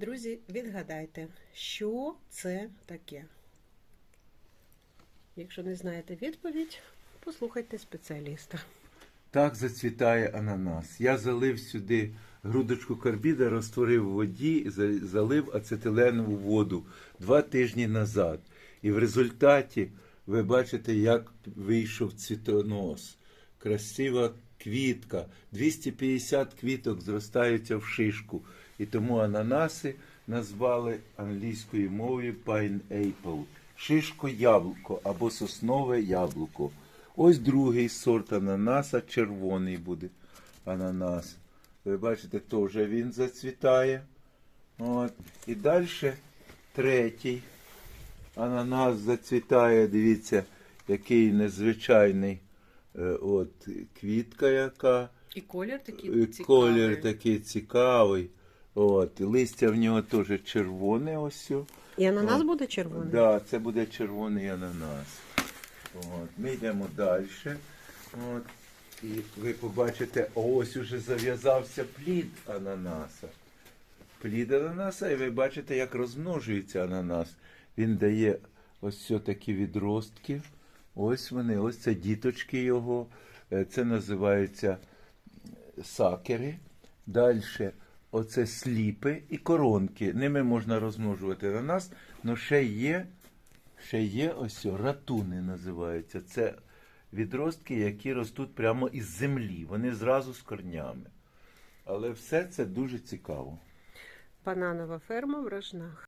Друзі, відгадайте, що це таке? Якщо не знаєте відповідь, послухайте спеціаліста. Так зацвітає ананас. Я залив сюди грудочку карбіда, розтворив в воді, за- залив ацетиленову воду два тижні назад. І в результаті ви бачите, як вийшов цвітонос. Красива квітка. 250 квіток зростаються в шишку. І тому ананаси назвали англійською мовою pineapple. Шишко яблуко або соснове яблуко. Ось другий сорт ананаса, червоний буде ананас. Ви бачите, теж він зацвітає. От. І далі третій ананас зацвітає. Дивіться, який незвичайний е, от, квітка яка. І колір такий Е, цікавий. Колір такий цікавий. От. Листя в нього теж червоне ось. І ананас От. буде червоний? Да, це буде червоний ананас. От. Ми йдемо далі. От. І ви побачите, ось уже зав'язався плід ананаса. Плід ананаса, і ви бачите, як розмножується ананас. Він дає ось все такі відростки. Ось вони, ось це діточки його. Е, Це називаються сакери. Далі оце сліпи і коронки. Ними можна розмножувати на нас, але ще є, ще є ось ратуни називаються. Це відростки, які ростуть прямо із землі. Вони зразу з корнями. Але все це дуже цікаво. Бананова ферма в Рожнах.